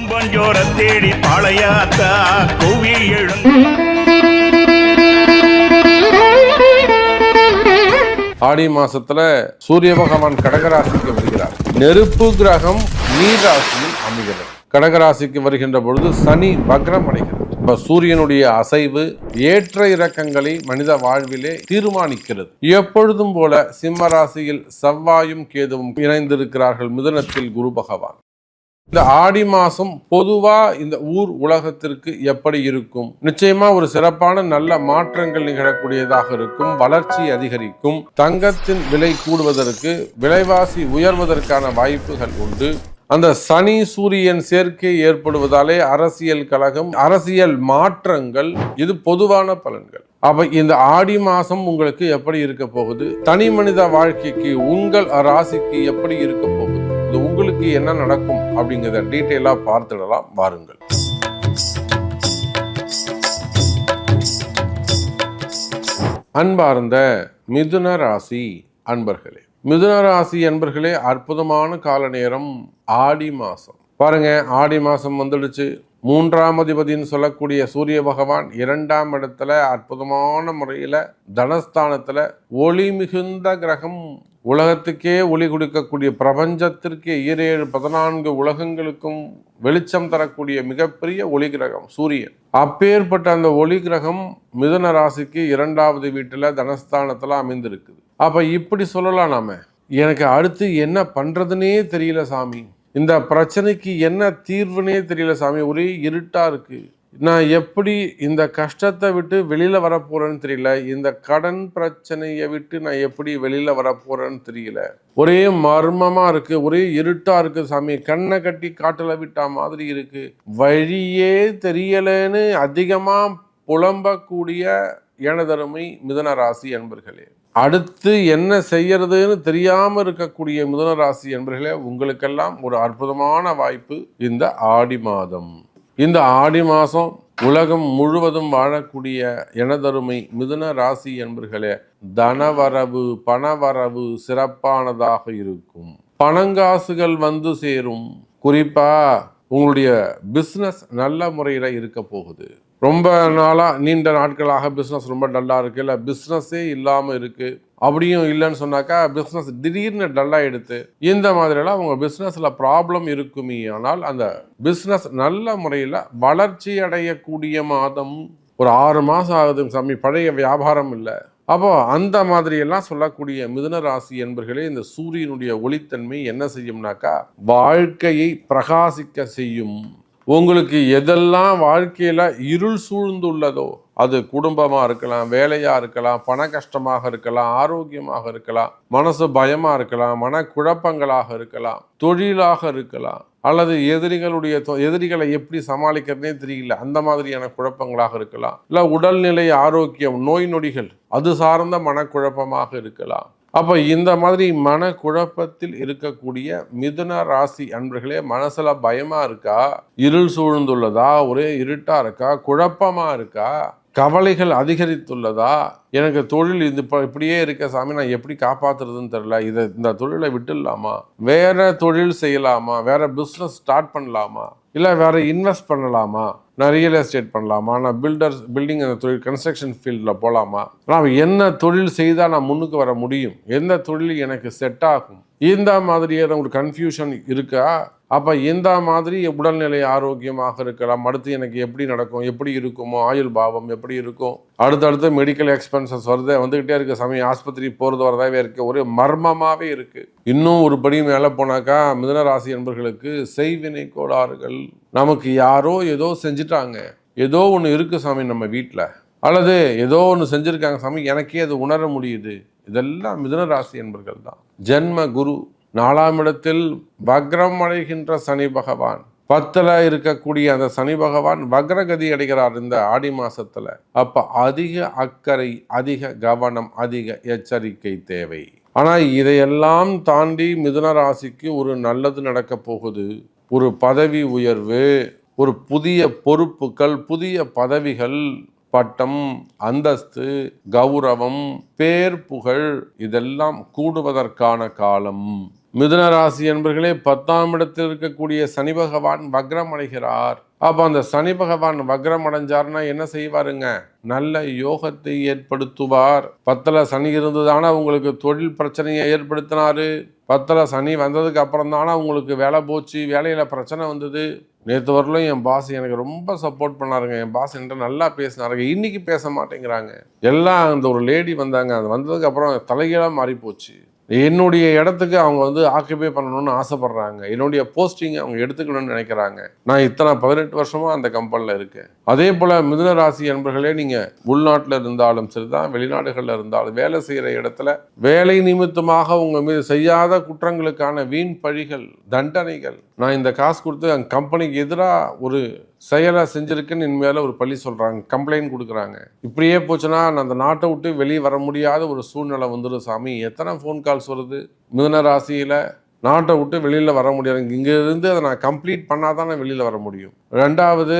கும்பஞ்சோர தேடி பழையாத்தா குவி ஆடி மாசத்துல சூரிய பகவான் கடகராசிக்கு வருகிறார். நெருப்பு கிரகம் நீர் ராசியில் அமைகிறது. கடகராசிக்கு வருகின்ற பொழுது சனி வக்ரம் அடைகிறது. இப்ப சூரியனுடைய அசைவு ஏற்ற இறக்கங்களை மனித வாழ்விலே தீர்மானிக்கிறது. எப்பொழுதும் போல சிம்ம ராசியில் செவ்வாயும் கேதுவும் இணைந்திருக்கிறார்கள் மிதனத்தில் குரு பகவான். இந்த ஆடி மாதம் பொதுவாக இந்த ஊர் உலகத்திற்கு எப்படி இருக்கும்? நிச்சயமாக ஒரு சிறப்பான நல்ல மாற்றங்கள் நிகழக்கூடியதாக இருக்கும் வளர்ச்சி அதிகரிக்கும் தங்கத்தின் விலை கூடுவதற்கு விலைவாசி உயர்வதற்கான வாய்ப்புகள் உண்டு. அந்த சனி சூரியன் சேர்க்கை ஏற்படுவதாலே அரசியல் கழகம் அரசியல் மாற்றங்கள் இது பொதுவான பலன்கள். அப்ப இந்த ஆடி மாசம் உங்களுக்கு எப்படி இருக்க போகுது? தனி மனித வாழ்க்கைக்கு உங்கள் ராசிக்கு எப்படி இருக்க போகுது? உங்களுக்கு என்ன நடக்கும் அப்படிங்கிறத டீட்டெயிலாக பார்த்துடலாம். வாருங்கள். அன்பார்ந்த மிதுன ராசி அன்பர்களே. மிதுன ராசி அன்பர்களே அற்புதமான கால நேரம் ஆடி மாசம். பாருங்க ஆடி மாசம் வந்துடுச்சு. மூன்றாம் அதிபதினு சொல்லக்கூடிய சூரிய பகவான் இரண்டாம் இடத்துல அற்புதமான முறையில் தனஸ்தானத்துல ஒளி மிகுந்த கிரகம் உலகத்துக்கே ஒளி கொடுக்கக்கூடிய பிரபஞ்சத்திற்கு ஈரேழு பதினான்கு உலகங்களுக்கும் வெளிச்சம் தரக்கூடிய மிகப்பெரிய ஒளி கிரகம் சூரியன். அப்பேற்பட்ட அந்த ஒளி கிரகம் மிதுன ராசிக்கு இரண்டாவது வீட்டில் தனஸ்தானத்தில் அமைந்திருக்குது. அப்போ இப்படி சொல்லலாம் நாம. எனக்கு அடுத்து என்ன பண்ணுறதுனே தெரியல சாமி. இந்த பிரச்சனைக்கு என்ன தீர்வுனே தெரியல சாமி. ஒரே இருட்டாக இருக்குது நான் எப்படி இந்த கஷ்டத்தை விட்டு வெளியில் வரப்போகிறேன்னு தெரியல இந்த கடன் பிரச்சனையை விட்டு நான் எப்படி வெளியில் வரப்போகிறேன்னு தெரியல. ஒரே மர்மமாக இருக்குது ஒரே இருட்டாக இருக்குது சாமி. கண்ணை கட்டி காட்டில் விட்டா மாதிரி இருக்குது வழியே தெரியலன்னு அதிகமாக புலம்பக்கூடிய எனதருமை மிதன ராசி அன்பர்களே. அடுத்து என்ன செய்யறதுன்னு தெரியாம இருக்கக்கூடிய மிதன ராசி என்பர்களே உங்களுக்கெல்லாம் ஒரு அற்புதமான வாய்ப்பு இந்த ஆடி மாதம். இந்த ஆடி மாதம் உலகம் முழுவதும் வாழக்கூடிய எனதருமை மிதுன ராசி என்பர்களே தனவரவு பணவரவு சிறப்பானதாக இருக்கும். பணங்காசுகள் வந்து சேரும். குறிப்பா உங்களுடைய பிஸ்னஸ் நல்ல முறையில் இருக்க போகுது. ரொம்ப நாளாக நீண்ட நாட்களாக பிஸ்னஸ் ரொம்ப டல்லாக இருக்குது இல்லை பிஸ்னஸே இல்லாமல் இருக்குது அப்படியும் இல்லைன்னு சொன்னாக்கா பிஸ்னஸ் திடீர்னு டல்லாக எடுத்து இந்த மாதிரியெல்லாம் அவங்க பிஸ்னஸில் ப்ராப்ளம் இருக்குமே ஆனால் அந்த பிஸ்னஸ் நல்ல முறையில் வளர்ச்சி அடையக்கூடிய மாதம் ஒரு ஆறு மாதம் ஆகுது சாமி பழைய வியாபாரம் இல்லை. அப்போ அந்த மாதிரியெல்லாம் சொல்லக்கூடிய மிதுன ராசி என்பர்களே இந்த சூரியனுடைய ஒளித்தன்மை என்ன செய்யும்னாக்கா வாழ்க்கையை பிரகாசிக்க செய்யும். உங்களுக்கு எதெல்லாம் வாழ்க்கையில் இருள் சூழ்ந்துள்ளதோ அது குடும்பமாக இருக்கலாம் வேலையாக இருக்கலாம் பண கஷ்டமாக இருக்கலாம் ஆரோக்கியமாக இருக்கலாம் மனசு பயமாக இருக்கலாம் மனக்குழப்பங்களாக இருக்கலாம் தொழிலாக இருக்கலாம் அல்லது எதிரிகளுடைய எதிரிகளை எப்படி சமாளிக்கிறதுனே தெரியல அந்த மாதிரியான குழப்பங்களாக இருக்கலாம். இல்லை உடல்நிலை ஆரோக்கியம் நோய் நொடிகள் அது சார்ந்த மனக்குழப்பமாக இருக்கலாம். அப்போ இந்த மாதிரி மனக்குழப்பத்தில் இருக்கக்கூடிய மிதுன ராசி அன்பர்களே மனசில் பயமாக இருக்கா? இருள் சூழ்ந்துள்ளதா? ஒரே இருட்டாக இருக்கா? குழப்பமாக இருக்கா? கவலைகள் அதிகரித்துள்ளதா? எனக்கு தொழில் இது இப்போ இப்படியே இருக்க சாமி நான் எப்படி காப்பாத்துறதுன்னு தெரில இதை இந்த தொழிலை விட்டுடலாமா? வேற தொழில் செய்யலாமா? வேற பிஸ்னஸ் ஸ்டார்ட் பண்ணலாமா? இல்லை வேற இன்வெஸ்ட் பண்ணலாமா? நான் ரியல் எஸ்டேட் பண்ணலாமா? நான் பில்டர்ஸ் பில்டிங் அந்த தொழில் கன்ஸ்ட்ரக்ஷன் ஃபீல்டில் போகலாமா நான் என்ன தொழில் செய்தால் நான் முன்னுக்கு வர முடியும்? எந்த தொழில் எனக்கு செட் ஆகும்? இந்த மாதிரியான ஒரு கன்ஃபியூஷன் இருக்கா? அப்போ இந்த மாதிரி உடல்நிலை ஆரோக்கியமாக இருக்கலாம். அடுத்து எனக்கு எப்படி நடக்கும்? எப்படி இருக்குமோ? ஆயுள் பாவம் எப்படி இருக்கும்? அடுத்தடுத்து மெடிக்கல் எக்ஸ்பென்சஸ் வருது. வந்துக்கிட்டே இருக்க. சமயம் ஆஸ்பத்திரி போகிறது வரதாவே இருக்குது ஒரே மர்மமாகவே இருக்குது இன்னும் ஒரு படி மேலே போனாக்கா மிதனராசி என்பர்களுக்கு செய்வினை கோளாறுகள் நமக்கு யாரோ ஏதோ செஞ்சுட்டாங்க. ஏதோ ஒன்று இருக்குது சாமி நம்ம வீட்டில் அல்லது ஏதோ ஒன்று செஞ்சுருக்காங்க சாமி. எனக்கே அது உணர முடியுது. இதெல்லாம் மிதுனராசி என்பர்கள் தான். ஜென்ம குரு நாலாம் இடத்தில் வக்ரம் அடைகின்ற சனி பகவான். பத்தில் இருக்கக்கூடிய அந்த சனி பகவான் வக்ரகதி அடைகிறார் இந்த ஆடி மாசத்துல. அப்ப அதிக அக்கறை அதிக கவனம் அதிக எச்சரிக்கை தேவை. ஆனா இதையெல்லாம் தாண்டி மிதுன ராசிக்கு ஒரு நல்லது நடக்க போகுது. ஒரு பதவி உயர்வு ஒரு புதிய பொறுப்புகள் புதிய பதவிகள் பட்டம் அந்தஸ்து கௌரவம் பேர் புகழ் இதெல்லாம் கூடுவதற்கான காலம். மிதுன ராசி என்பர்களே பத்தாம் இடத்தில் இருக்கக்கூடிய சனி பகவான் வக்ரம் அடைகிறார். அப்போ அந்த சனி பகவான் வக்ரம் அடைஞ்சார்னா என்ன செய்வாருங்க? நல்ல யோகத்தை ஏற்படுத்துவார். பத்தில் சனி இருந்ததானா உங்களுக்கு தொழில் பிரச்சனையை ஏற்படுத்தினாரு. பத்தில் சனி வந்ததுக்கு அப்புறம் தானே உங்களுக்கு வேலை போச்சு வேலையில் பிரச்சனை வந்தது. நேற்று வரலும் என் பாஸ் எனக்கு ரொம்ப சப்போர்ட் பண்ணாருங்க. என் பாஸ் என்கிட்ட நல்லா பேசினாருங்க. இன்றைக்கி பேச மாட்டேங்கிறாங்க. எல்லாம் அந்த ஒரு லேடி வந்தாங்க. அது வந்ததுக்கு அப்புறம் தலைகீழாக மாறி போச்சு என்னுடைய இடத்துக்கு அவங்க வந்து ஆக்கியபை பண்ணணும்னு ஆசைப்படுறாங்க. என்னுடைய போஸ்டிங்கை அவங்க எடுத்துக்கணும்னு நினைக்கிறாங்க. நான் இத்தனை பதினெட்டு வருஷமாக அந்த கம்பெனியில் இருக்கேன். அதே போல் மிதுன ராசி அன்பர்களே நீங்கள் உள்நாட்டில் இருந்தாலும் சரிதான் வெளிநாடுகளில் இருந்தாலும் வேலை செய்கிற இடத்துல வேலை நிமித்தமாக உங்கள் மீது செய்யாத குற்றங்களுக்கான வீண் பழிகள் தண்டனைகள் நான் இந்த காசு கொடுத்து அந்த கம்பெனிக்கு எதிராக ஒரு செயலை செஞ்சுருக்குன்னு இனிமேல் ஒரு பழி சொல்கிறாங்க கம்ப்ளைண்ட் கொடுக்குறாங்க. இப்படியே போச்சுன்னா நான் அந்த நாட்டை விட்டு வெளியே வர முடியாத ஒரு சூழ்நிலை வந்துடும் சாமி. எத்தனை ஃபோன் கால்ஸ் வருது? மிதுன ராசியில் நாட்டை விட்டு வெளியில் வர முடியாது. இங்கேருந்து அதை நான் கம்ப்ளீட் பண்ணாதான் நான் வெளியில் வர முடியும். ரெண்டாவது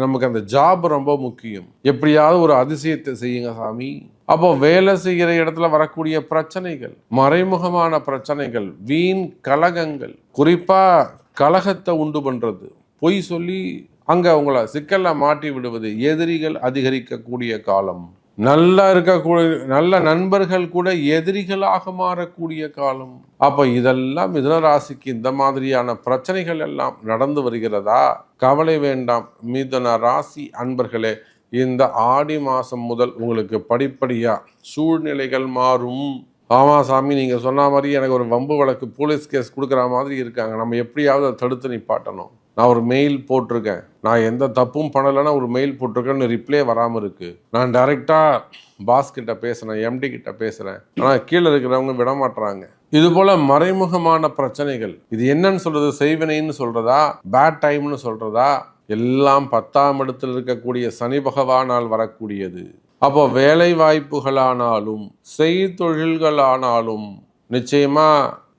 நமக்கு அந்த ஜாப் ரொம்ப முக்கியம். எப்படியாவது ஒரு அதிசயத்தை செய்யுங்க சாமி. அப்போ வேலை செய்கிற இடத்துல வரக்கூடிய பிரச்சனைகள் மறைமுகமான பிரச்சனைகள் வீண் கலகங்கள் குறிப்பா கலகத்தை உண்டு பண்றது. பொய் சொல்லி அங்க உங்களை சிக்கல்ல மாட்டி விடுவது எதிரிகள் அதிகரிக்கக்கூடிய காலம். நல்லா இருக்கக்கூடிய நல்ல நண்பர்கள் கூட எதிரிகளாக மாறக்கூடிய காலம். அப்ப இதெல்லாம் மிதுன ராசிக்கு இந்த மாதிரியான பிரச்சனைகள் எல்லாம் நடந்து வருகிறதா? கவலை வேண்டாம். மிதுன ராசி அன்பர்களே இந்த ஆடி மாசம் முதல் உங்களுக்கு படிப்படியா சூழ்நிலைகள் மாறும். ஆமா சாமி நீங்க சொன்ன மாதிரி எனக்கு ஒரு வம்பு வழக்கு போலீஸ் கேஸ் கொடுக்குற மாதிரி இருக்காங்க. நம்ம எப்படியாவது அதை தடுத்து நிப்பாட்டணும். நான் ஒரு மெயில் போட்டிருக்கேன். நான் எந்த தப்பும் பண்ணலைன்னா ஒரு மெயில் போட்டிருக்கேன்னு ரிப்ளே வராமல் இருக்குது நான் டைரெக்டாக பாஸ் கிட்ட பேசுகிறேன் எம்டி கிட்ட பேசுகிறேன் ஆனால் கீழே இருக்கிறவங்க விடமாட்டுறாங்க இது போல மறைமுகமான பிரச்சனைகள். இது என்னன்னு சொல்றது? செய்வினைன்னு சொல்றதா? பேட் டைம்னு சொல்றதா? எல்லாம் பத்தாம் இடத்தில் இருக்கக்கூடிய சனி பகவானால் வரக்கூடியது. அப்போ வேலை வாய்ப்புகளானாலும் செய்தொழில்களானாலும் நிச்சயமா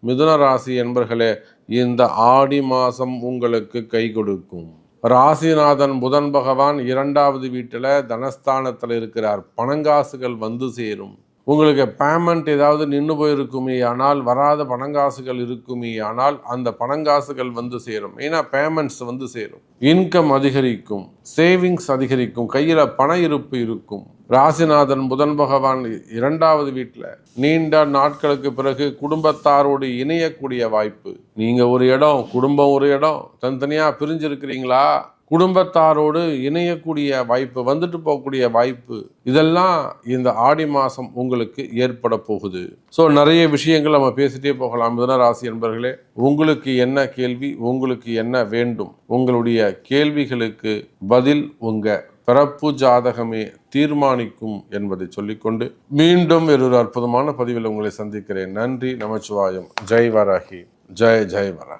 மிதுன ராசி என்பர்களே இந்த ஆடி மாசம் உங்களுக்கு கை கொடுக்கும். ராசிநாதன் புதன் பகவான் இரண்டாவது வீட்டில் தனஸ்தானத்தில் இருக்கிறார். பணங்காசுகள் வந்து சேரும். உங்களுக்கு பேமெண்ட் ஏதாவது நின்று போயிருக்குமே ஆனால் வராத பணங்காசுகள் இருக்குமே ஆனால் அந்த பணங்காசுகள் வந்து சேரும். ஏன்னா பேமெண்ட்ஸ் வந்து சேரும். இன்கம் அதிகரிக்கும் சேவிங்ஸ் அதிகரிக்கும் கையில் பண இருப்பு இருக்கும். ராசிநாதன் புதன் பகவான் இரண்டாவது வீட்டில் நீண்ட நாட்களுக்கு பிறகு குடும்பத்தாரோடு இணையக்கூடிய வாய்ப்பு. நீங்கள் ஒரு இடம் குடும்பம் ஒரு இடம் தனித்தனியாக பிரிஞ்சிருக்கிறீங்களா? குடும்பத்தாரோடு இணையக்கூடிய வாய்ப்பு வந்துட்டு போகக்கூடிய வாய்ப்பு இதெல்லாம் இந்த ஆடி மாதம் உங்களுக்கு ஏற்பட போகுது. ஸோ நிறைய விஷயங்கள் நம்ம பேசிட்டே போகலாம். மிதனராசி என்பர்களே உங்களுக்கு என்ன கேள்வி உங்களுக்கு என்ன வேண்டும்? உங்களுடைய கேள்விகளுக்கு பதில் உங்கள் பிறப்பு ஜாதகமே தீர்மானிக்கும் என்பதை சொல்லிக்கொண்டு மீண்டும் ஒரு அற்புதமான பதிவில் உங்களை சந்திக்கிறேன். நன்றி நமச்சிவாயம். ஜெய் வராகி ஜெய் ஜெய் வராகி